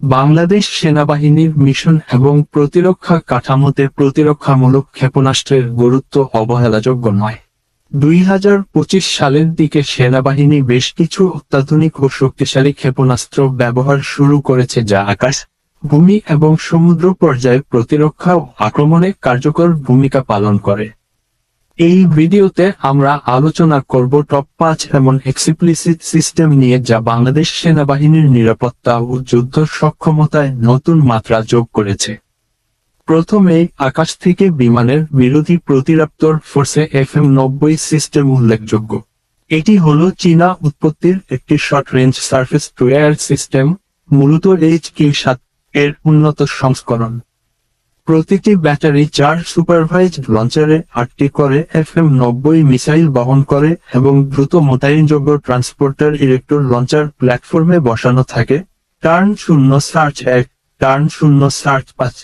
বাংলাদেশ সেনাবাহিনীর মিশন এবং প্রতিরক্ষা কাঠামোতে প্রতিরক্ষামূলক ক্ষেপণাস্ত্রের গুরুত্ব অবহেলাযোগ্য নয়। দুই হাজার পঁচিশ সালের দিকে সেনাবাহিনী বেশ কিছু অত্যাধুনিক ও শক্তিশালী ক্ষেপণাস্ত্র ব্যবহার শুরু করেছে যা আকাশ, ভূমি এবং সমুদ্র পর্যায়ে প্রতিরক্ষা ও আক্রমণে কার্যকর ভূমিকা পালন করে। এই ভিডিওতে আমরা আলোচনা করব টপ পাঁচ এমন এক্সিপ্লিসিট সিস্টেম নিয়ে যা বাংলাদেশ সেনাবাহিনীর নিরাপত্তা ও যুদ্ধ সক্ষমতায় নতুন মাত্রা যোগ করেছে। প্রথমেই আকাশ থেকে বিমানের বিরোধী প্রতিরাপ্তর ফোর্সে এফ এম নব্বই সিস্টেম উল্লেখযোগ্য। এটি হল চীনা উৎপত্তির একটি short range surface to air system মূলত এইচ কিউ সাত এর উন্নত সংস্করণ। প্রতিটি ব্যাটারি চার সুপারভাইজড লঞ্চারে আটটি করে এফ এম নব্বই মিসাইল বহন করে এবং দ্রুত মোতায়েনযোগ্য ট্রান্সপোর্টার ইলেকট্রন লঞ্চার প্ল্যাটফর্মে বসানো থাকে। টার্ন শূন্য সার্চ এক, টার্ন শূন্য সার্চ পাঁচ।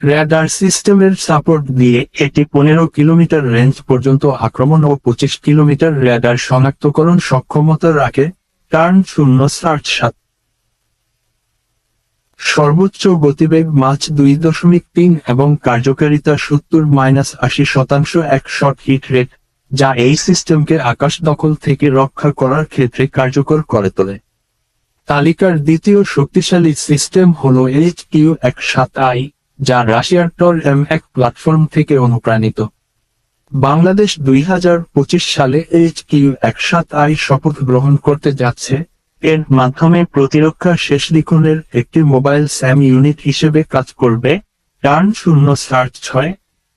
র্যাডার সিস্টেমের সাপোর্ট দিয়ে এটি পনেরো কিলোমিটার রেঞ্জ পর্যন্ত আক্রমণ ও পঁচিশ কিলোমিটার র্যাডার শনাক্তকরণ সক্ষমতা রাখে। টার্ন শূন্য সার্চ সাত। সর্বোচ্চ গতিবেগ মাছ দুই দশমিক তিন এবং কার্যকারিতা সত্তর মাইনাস আশি শতাংশ এক শর্ট হিট রেট, যা এই সিস্টেমকে আকাশ দখল থেকে রক্ষা করার ক্ষেত্রে কার্যকর করে তোলে। তালিকার দ্বিতীয় শক্তিশালী সিস্টেম হল এইচ কিউ এক সাত আই, যা রাশিয়ার টর এম এক প্ল্যাটফর্ম থেকে অনুপ্রাণিত। বাংলাদেশ দুই হাজার পঁচিশ সালে এইচ কিউ এক সাত আই শপথ গ্রহণ করতে যাচ্ছে। এর মাধ্যমে প্রতিরক্ষা শেষ লিখনের একটি মোবাইল স্যাম ইউনিট হিসেবে কাজ করবে, টার্ন শূন্য সার্চ ছয়,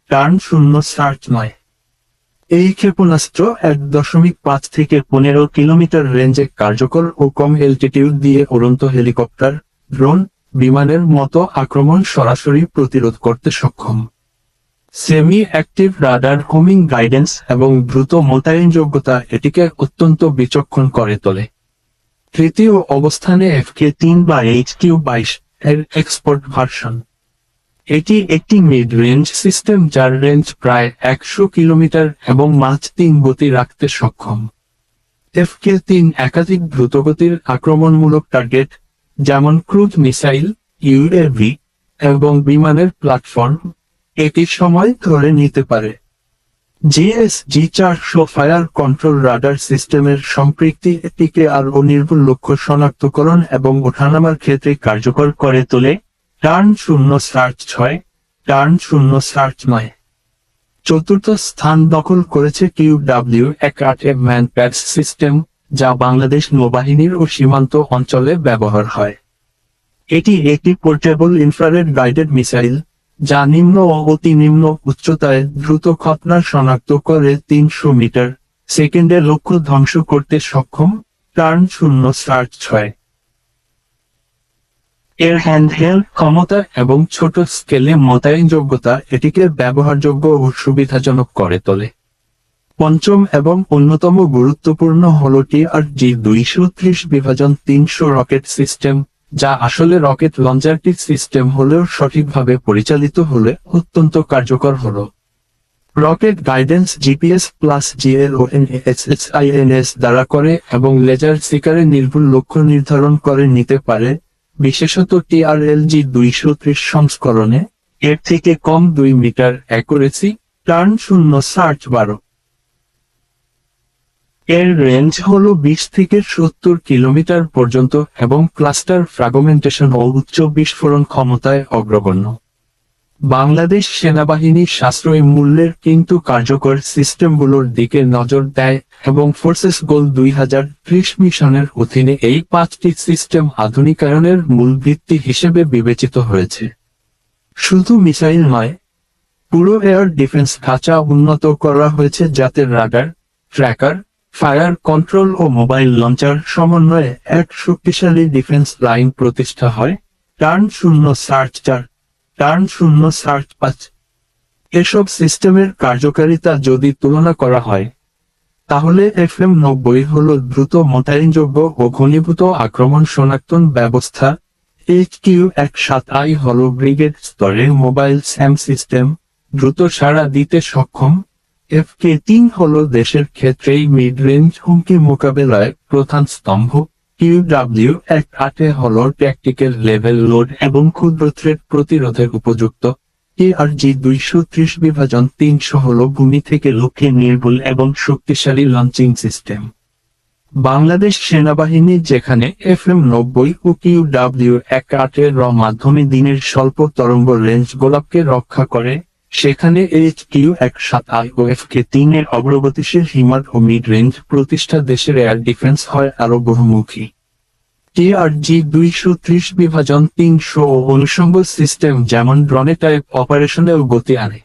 টার্ন শূন্য সার্চ নয়। এই ক্ষেপণাস্ত্র এক দশমিক পাঁচ থেকে পনেরো কিলোমিটার রেঞ্জে কার্যকর ও কম এলটিটিউড দিয়ে উড়ন্ত হেলিকপ্টার, ড্রোন, বিমানের মতো আক্রমণ সরাসরি প্রতিরোধ করতে সক্ষম। Semi active radar homing guidance এবং দ্রুত মোতায়েনযোগ্যতা এটিকে অত্যন্ত বিচক্ষণ করে তোলে। তৃতীয় অবস্থানে এফকে তিন বা এইচ কিউ বাইশ এর এক্সপোর্ট ভার্সন এটি একটি মিড রেঞ্জ সিস্টেম যার রেঞ্জ প্রায় একশো কিলোমিটার এবং মাঝ তিন গতি রাখতে সক্ষম। এফকে তিন একাধিক দ্রুতগতির আক্রমণমূলক টার্গেট যেমন ক্রুজ মিসাইল ইউএভি এবং বিমানের প্ল্যাটফর্ম এটি সময় ধরে নিতে পারে। জিএসজি চারশো ফায়ার কন্ট্রোল রাডার সিস্টেমের সম্পৃক্তি এটিকে আরও নির্ভুল লক্ষ্য শনাক্তকরণ এবং ওঠানামার ক্ষেত্রে কার্যকর করে তোলে। টার্ন শূন্য সার্চ ছয়, টার্ন শূন্য সার্চ নয়। চতুর্থ স্থান দখল করেছে কিউ ডাব্লিউ এক আট এ ম্যান প্যাডস সিস্টেম, যা বাংলাদেশ নৌবাহিনীর ও সীমান্ত অঞ্চলে ব্যবহার হয়। এটি একটি পোর্টেবল ইনফ্রারেড গাইডেড মিসাইল যা নিম্ন ও অতি নিম্ন উচ্চতায় দ্রুত খতনা শনাক্ত করে তিনশো মিটার সেকেন্ডে লক্ষ্য ধ্বংস করতে সক্ষম, টার্ন শূন্য সার্চ ছয়। এর হ্যান্ডহেল্ড ক্ষমতা এবং ছোট স্কেলে মোতায়েনযোগ্যতা এটিকে ব্যবহারযোগ্য ও সুবিধাজনক করে তোলে। পঞ্চম এবং অন্যতম গুরুত্বপূর্ণ হল টি আর জি দুইশো ত্রিশ বিভাজন তিনশো রকেট সিস্টেম। যা আসলে রকেট লঞ্চারটির সিস্টেম হলেও সঠিকভাবে পরিচালিত হলে অত্যন্ত কার্যকর হল। Rocket guidance GPS plus GL ও দ্বারা করে এবং লেজার শিকারে নির্ভুল লক্ষ্য নির্ধারণ করে নিতে পারে, বিশেষত টিআরএলজি দুইশো ত্রিশ সংস্করণে। এর থেকে কম দুই মিটার অ্যাকুরেসি, টার্ন শূন্য সার্চ বারো। এর রেঞ্জ হল বিশ থেকে সত্তর কিলোমিটার পর্যন্ত এবং ক্লাস্টার ফ্রাগমেন্টেশন ও উচ্চ বিস্ফোরণ ক্ষমতায় অগ্রগণ্য। বাংলাদেশ সেনাবাহিনী সাশ্রয়ী মূল্যের কিন্তু কার্যকর সিস্টেমগুলোর দিকে নজর দেয় এবং ফোর্সেস গোল দুই হাজার ত্রিশ মিশনের অধীনে এই পাঁচটি সিস্টেম আধুনিকায়নের মূল ভিত্তি হিসেবে বিবেচিত হয়েছে। শুধু মিসাইল নয়, পুরো এয়ার ডিফেন্স ঢাঁচা উন্নত করা হয়েছে যাতে রাডার ট্র্যাকার ফায়ার কন্ট্রোল ও মোবাইল লঞ্চার সমন্বয়ে এক শক্তিশালী ডিফেন্স লাইন প্রতিষ্ঠা হয়। টার্ন শূন্য সার্চ চার, টার্ন শূন্য সার্চ পাঁচ। এসব সিস্টেমের কার্যকারিতা যদি তুলনা করা হয়, তাহলে এফ এম নব্বই হল দ্রুত মোতায়েনযোগ্য ও ঘনীভূত আক্রমণ শনাক্তন ব্যবস্থা। এইচ কিউ এক সাত আই হল ব্রিগেড স্তরের মোবাইল স্যাম সিস্টেম দ্রুত সাড়া দিতে সক্ষম। এফ কে তিন হল দেশের ক্ষেত্রেই মিড রেঞ্জ হুমকি মোকাবেলায় প্রধান স্তম্ভ কিউডাব্লিউ এক আটে হল ট্যাকটিক্যাল লেভেল লোড এবং ক্ষুদ্র থ্রেড প্রতিরোধের উপযুক্ত জি দুইশো ত্রিশ বিভাজন তিনশো হল ভূমি থেকে লক্ষ্যে নির্ভুল এবং শক্তিশালী লঞ্চিং সিস্টেম বাংলাদেশ সেনাবাহিনী যেখানে এফ এম নব্বই ও কিউডাব্লিউ এক আটের মাধ্যমে দিনের স্বল্প তরঙ্গ রেঞ্জ গোলাপকে রক্ষা করে সেখানে এইচ কিউ এক সাত আই ও এফ কে তিনের অগ্রগতিশীল হিমার ও মিড রেঞ্জ প্রতিষ্ঠা দেশের এয়ার ডিফেন্স হয় আরও বহুমুখী। টিআরজি দুইশো ত্রিশ বিভাজন তিনশো অনুষঙ্গ সিস্টেম যেমন ড্রনে টাইপ অপারেশনেও গতি আনে।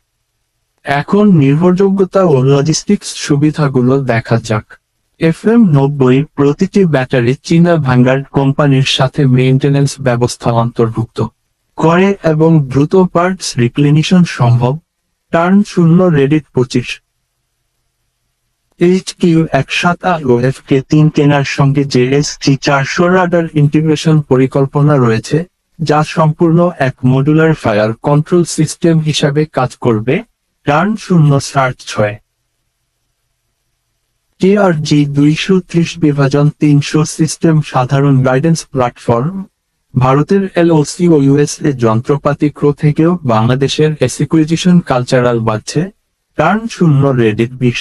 এখন নির্ভরযোগ্যতা ও লজিস্টিক্স সুবিধাগুলো দেখা যাক। এফ এম নব্বই প্রতিটি ব্যাটারি চীনা ভাঙ্গার কোম্পানির সাথে মেইনটেনেন্স ব্যবস্থা অন্তর্ভুক্ত। করে এবং দ্রুত পার্টস রিপ্লেনিশন সম্ভব। টার্ন শূন্য রেডিট পঁচিশ। এইচ কিউ এক সাত ও এফ কে তিন কেনার সঙ্গে যে এস টি চারশো রাডার ইন্টিগ্রেশন পরিকল্পনা রয়েছে, যা সম্পূর্ণ এক মডুলার ফায়ার কন্ট্রোল সিস্টেম হিসাবে কাজ করবে। টার্ন শূন্য সার্চ ছয়। টিআরজি দুইশো ত্রিশ বিভাজন তিনশো সিস্টেম সাধারণ গাইডেন্স প্ল্যাটফর্ম ভারতের এলওসি ও ইউএস ইউএসএ যন্ত্রপাতি ক্রো থেকেও বাংলাদেশের এসিকুইজিশন কালচারাল বাড়ছে। টার্ন শূন্য রেডিট বিশ।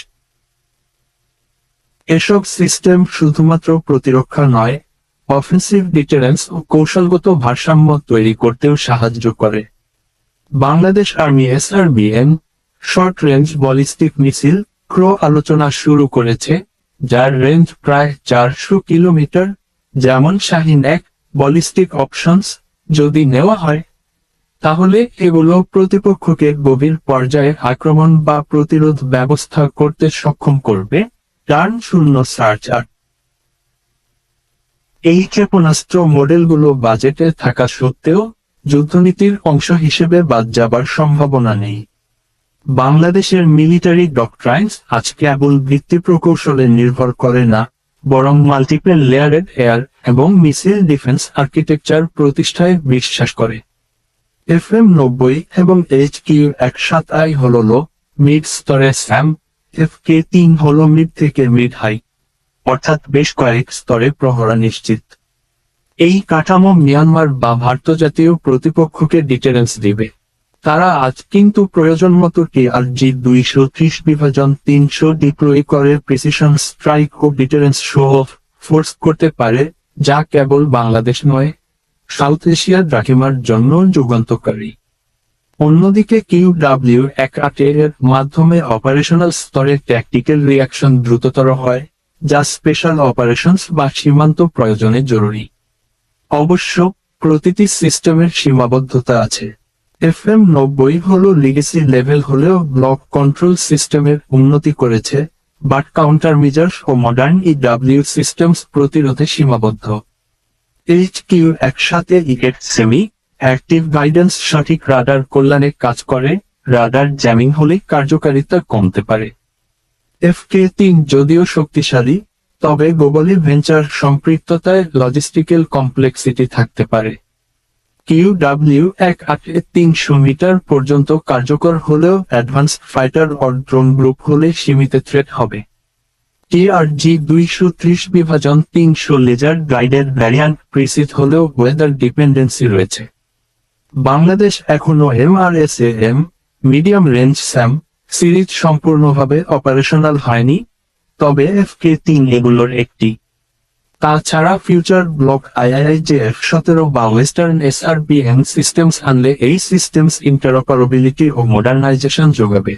এসব সিস্টেম শুধুমাত্র প্রতিরক্ষা নয় অফেন্সিভ ডিটারেন্স ও কৌশলগত ভারসাম্য তৈরি করতেও সাহায্য করে। Bangladesh army SRBM short range ballistic missile ক্রো আলোচনা শুরু করেছে, যার রেঞ্জ প্রায় চারশো কিলোমিটার, যেমন শাহিন এক বলিস্টিক অপশনস যদি নেওয়া হয়, তাহলে এগুলো প্রতিপক্ষকে গভীর পর্যায়ে আক্রমণ বা প্রতিরোধ ব্যবস্থা করতে সক্ষম করবে। টার্ন শূন্য সার্চ আট এই ক্ষেপণাস্ত্র মডেলগুলো বাজেটে থাকা সত্ত্বেও যুদ্ধনীতির অংশ হিসেবে বাদ যাবার সম্ভাবনা নেই। বাংলাদেশের মিলিটারি ডকট্রাইন্স আজ কেবল ভিত্তি প্রকৌশলে নির্ভর করে না। বরং মাল্টিপল লেয়ারেড এয়ার এবং মিসাইল ডিফেন্স আর্কিটেকচার প্রতিষ্ঠায় বিশ্বাস করে। এফ এম নব্বই এবং এইচ কিউ এক সাত আই হল লো মিড স্তরে স্যাম এফ কে তিন হল মিড থেকে মিড হাই অর্থাৎ বেশ কয়েক স্তরে প্রহরা নিশ্চিত। এই কাঠামো মিয়ানমার বা ভারত জাতীয় প্রতিপক্ষকে ডিটারেন্স দিবে। তারা আজ কিন্তু প্রয়োজন মতো আর জি দুইশো ত্রিশ বিভাজন তিনশো ডিপ্লয় করে প্রিসিশন স্ট্রাইক ও ডিটারেন্স শো অফ ফোর্স করতে পারে, যা কেবল বাংলাদেশ নয় সাউথ এশিয়ার দ্রাঘিমার জন্য যুগান্তকারী। অন্যদিকে কিউ ডাব্লিউ এক এর মাধ্যমে অপারেশনাল স্তরে ট্যাকটিক্যাল রিয়াকশন দ্রুততর হয়, যা স্পেশাল অপারেশনস বা সীমান্ত প্রয়োজনে জরুরি। অবশ্য, প্রতিটি সিস্টেমের সীমাবদ্ধতা আছে। এফ এম নব্বই হল লিগেসি লেভেল হলেও ব্লক কন্ট্রোল সিস্টেমের উন্নতি করেছে বাট কাউন্টার মেজার্স ও মডার্ন ই ডাব্লিউ সিস্টেমস প্রতিরোধে সীমাবদ্ধ। এইচ কিউ একসাথে ইকেট সেমি অ্যাক্টিভ গাইডেন্স সঠিক রাডার কল্যাণে কাজ করে রাডার জ্যামিং হলে কার্যকারিতা কমতে পারে। এফ কে তিন যদিও শক্তিশালী, তবে গ্লোবালি ভেঞ্চার সম্পৃক্ততায় লজিস্টিক্যাল কমপ্লেক্সিটি থাকতে পারে। কিউ ডাব্লিউ এক আটে তিনশো মিটার পর্যন্ত কার্যকর হলেও advance fighter or drone group হলে সীমিত থ্রেট হবে। টিআরজি দুইশো ত্রিশ বিভাজন তিনশো লেজার গাইডের ভ্যারিয়ান্ট প্রিসিড হলেও ওয়েদার ডিপেন্ডেন্সি রয়েছে। বাংলাদেশ এখনও MRSA M medium range SAM series সম্পূর্ণভাবে অপারেশনাল হয়নি, তবে এফ কে তিন এগুলোর একটি। তাছাড়া ফিউচার ব্লক আইআইজেএফ সতেরো বা ওয়েস্টার্ন এসআরবিএম সিস্টেমস আনলে এই সিস্টেমস ইন্টারঅপারেবিলিটি ও মডার্নাইজেশন যোগাবে।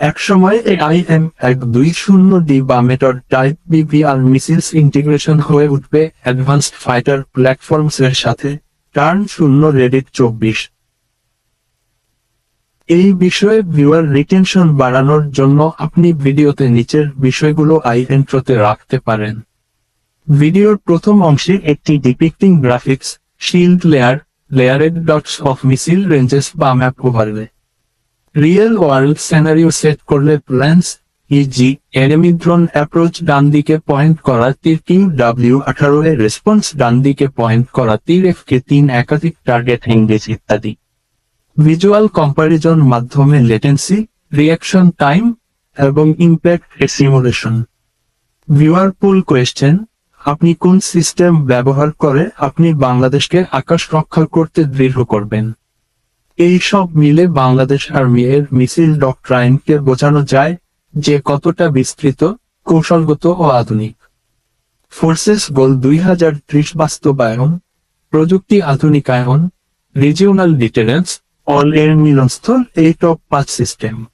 একসময় এআইএম এক দুই শূন্য ডি বা Meteor type BVR missiles integration হয়ে উঠবে অ্যাডভান্সড ফাইটার প্ল্যাটফর্মস এর সাথে টার্ন শূন্য রেডিট চব্বিশ। এই বিষয়ে ভিউয়ার রিটেনশন বাড়ানোর জন্য আপনি ভিডিওতে নিচের বিষয়গুলো আই এন্ট্রোতে রাখতে পারেন। ভিডিওর প্রথম অংশে একটি depicting graphics, shield layer, layered dots of missile ranges বা map overlay. Real world scenario set করলে planes easy enemy drone approach ডান দিকে পয়েন্ট করা তীর কিউ ডাব্লিউ আঠারো এর রেসপন্স ডান দিকে পয়েন্ট করা তীর এফ কে তিন একাধিক টার্গেট এঙ্গেজ ইত্যাদি। ভিজুয়াল কম্পারিজন মাধ্যমে লেটেন্সি, রিয়াকশন টাইম এবং impact simulation. Viewer poll question আপনি কোন সিস্টেম ব্যবহার করে আপনি বাংলাদেশকে আকাশ রক্ষা করতে দৃঢ় করবেন? এই সব মিলে বাংলাদেশ আর্মি এর মিছিল ডক্ট্রাইনকে বোঝানো যায় যে কতটা বিস্তৃত, কৌশলগত ও আধুনিক। ফোর্সেস গোল দুই হাজার ত্রিশ বাস্তবায়ন, প্রযুক্তি আধুনিকায়ন, রিজিওনাল ডিটারেন্স অল এর মিলনস্থল, এই টপ পাঁচ সিস্টেম।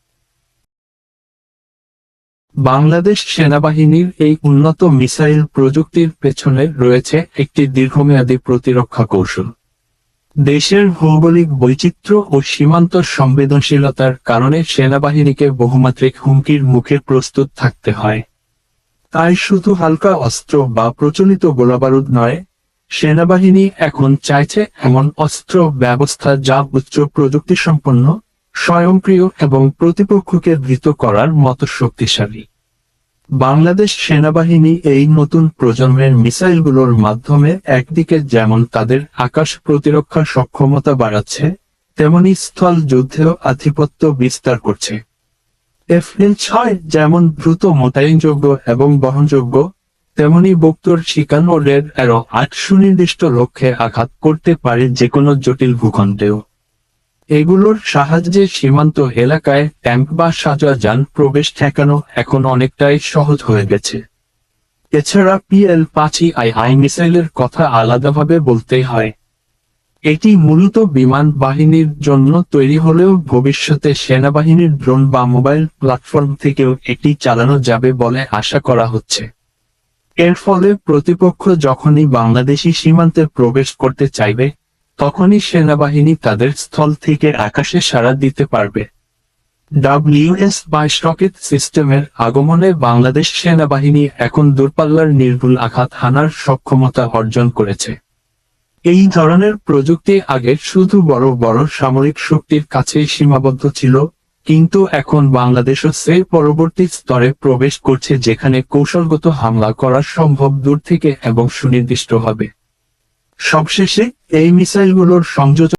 বাংলাদেশ সেনাবাহিনীর এই উন্নত মিসাইল প্রযুক্তির পেছনে রয়েছে একটি দীর্ঘমেয়াদী প্রতিরক্ষা কৌশল। দেশের ভৌগোলিক বৈচিত্র্য ও সীমান্ত সংবেদনশীলতার কারণে সেনাবাহিনীকে বহুমাত্রিক হুমকির মুখে প্রস্তুত থাকতে হয়। তাই শুধু হালকা অস্ত্র বা প্রচলিত গোলাবারুদ নয়, সেনাবাহিনী এখন চাইছে এমন অস্ত্র ব্যবস্থা যা উচ্চ প্রযুক্তি সম্পন্ন স্বয়ংক্রিয় এবং প্রতিপক্ষকে ধৃত করার মতো শক্তিশালী। বাংলাদেশ সেনাবাহিনী এই নতুন প্রজন্মের মিসাইলগুলোর মাধ্যমে একদিকে যেমন তাদের আকাশ প্রতিরক্ষা সক্ষমতা বাড়াচ্ছে, তেমনি স্থল যুদ্ধেও আধিপত্য বিস্তার করছে। এফএল ছয় যেমন দ্রুত মোতায়েনযোগ্য এবং বহনযোগ্য, তেমনি বক্তর শিকানো রেড আট সুনির্দিষ্ট লক্ষ্যে আঘাত করতে পারে যে কোনো জটিল ভূখণ্ডেও। এগুলোর সাহায্যে সীমান্ত এলাকায় ট্যাঙ্ক বা সাজা যান প্রবেশ ঠেকানো এখন অনেকটাই সহজ হয়ে গেছে। এছাড়া পিএল পাঁচই আই আই মিসাইলের কথা আলাদাভাবে বলতেই হয়। এটি মূলত বিমান বাহিনীর জন্য তৈরি হলেও ভবিষ্যতে সেনাবাহিনীর ড্রোন বা মোবাইল প্ল্যাটফর্ম থেকেও এটি চালানো যাবে বলে আশা করা হচ্ছে। এর ফলে প্রতিপক্ষ যখনই বাংলাদেশি সীমান্তে প্রবেশ করতে চাইবে তখনই সেনাবাহিনী তাদের স্থল থেকে আকাশে সাড়া দিতে পারবে। ডাব্লিউএস বাইশ রকেট সিস্টেমের আগমনে বাংলাদেশ সেনাবাহিনী এখন দূরপাল্লার নির্ভুল আঘাত হানার সক্ষমতা অর্জন করেছে। এই ধরনের প্রযুক্তি আগে শুধু বড় বড় সামরিক শক্তির কাছেই সীমাবদ্ধ ছিল, কিন্তু এখন বাংলাদেশও সেই পরবর্তী স্তরে প্রবেশ করছে যেখানে কৌশলগত হামলা করা সম্ভব দূর থেকে এবং সুনির্দিষ্টভাবে সবশেষে এই মিসাইলগুলোর সংযোজন